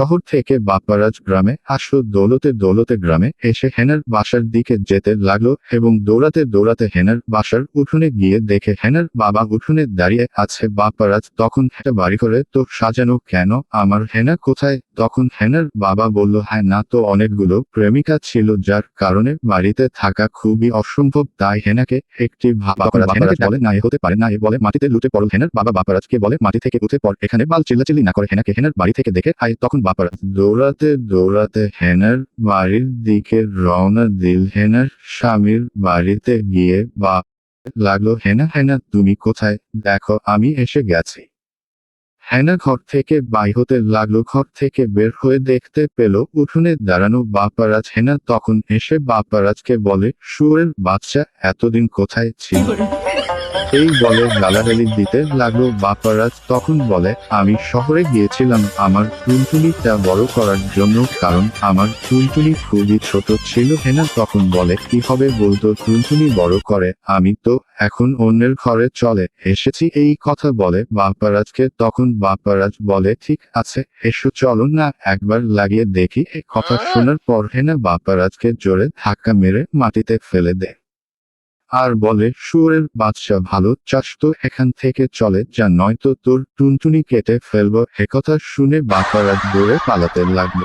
শহর থেকে বাপ্পারাজ গ্রামে আসলো দৌলতে দৌলতে গ্রামে এসে হেনার বাসার দিকে যেতে লাগল এবং দৌড়াতে দৌড়াতে হেনার বাসার উঠোনে গিয়ে দেখে হেনার বাবা উঠোনে দাঁড়িয়ে আছে। বাপ্পারাজ তখন হেটা বাড়ি করে তো সাজানো কেন? আমার হেনা কোথায়? তখন হেনার বাবা বলল হ্যাঁ না তো অনেকগুলো প্রেমিকা ছিল যার কারণে বাড়িতে থাকা খুবই অসম্ভব। তাই হেনাকে একটি বলে না হতে পারে না এ বলে মাটিতে লুটে পড়ল হেনার বাবা। বাপারাজকে বলে মাটি থেকে উঠে পড়। এখানে বাল চিল্লাচিল্লি না করে হেনাকে হেনার বাড়ি থেকে দেখে আয়। তখন বাপারাজ দৌড়াতে দৌড়াতে হেনার বাড়ির দিকে রওনা দিল হেনার স্বামীর বাড়িতে গিয়ে বা লাগল, হেনা হেনা, তুমি কোথায়? দেখো, আমি এসে গেছি। হ্যানা ঘর থেকে বাই হতে লাগল, ঘর থেকে বের হয়ে দেখতে পেল, উঠোনে দাঁড়ানো বাপারাজ। হেনা তখন এসে বাপারাজকে বলে শুয়োরের বাচ্চা এতদিন কোথায় ছিল? এই বলে গালাগালি দিতে লাগল বাপারাজ তখন বলে আমি শহরে গিয়েছিলাম আমার টুনটুনিটা বড় করার জন্য কারণ আমার টুনটুনি খুবই ছোট ছিল হেনা। তখন বলে কি হবে বলতো টুনটুনি বড় করে আমি তো এখন অন্যের ঘরে চলে এসেছি। এই কথা বলে বাপারাজকে তখন বাপারাজ বলে ঠিক আছে এসো চলো না। একবার লাগিয়ে দেখি কথা শোনার পর হেনা বাপারাজকে জোরে ধাক্কা মেরে মাটিতে ফেলে দেয়। আর বলে শুয়োরের বাদশা ভালো, চাস তো এখান থেকে চলে যা, নয়তো তোর টুনটুনি কেটে ফেলব। একথা শুনে বাপারাজ দৌড়ে পালাতে লাগল।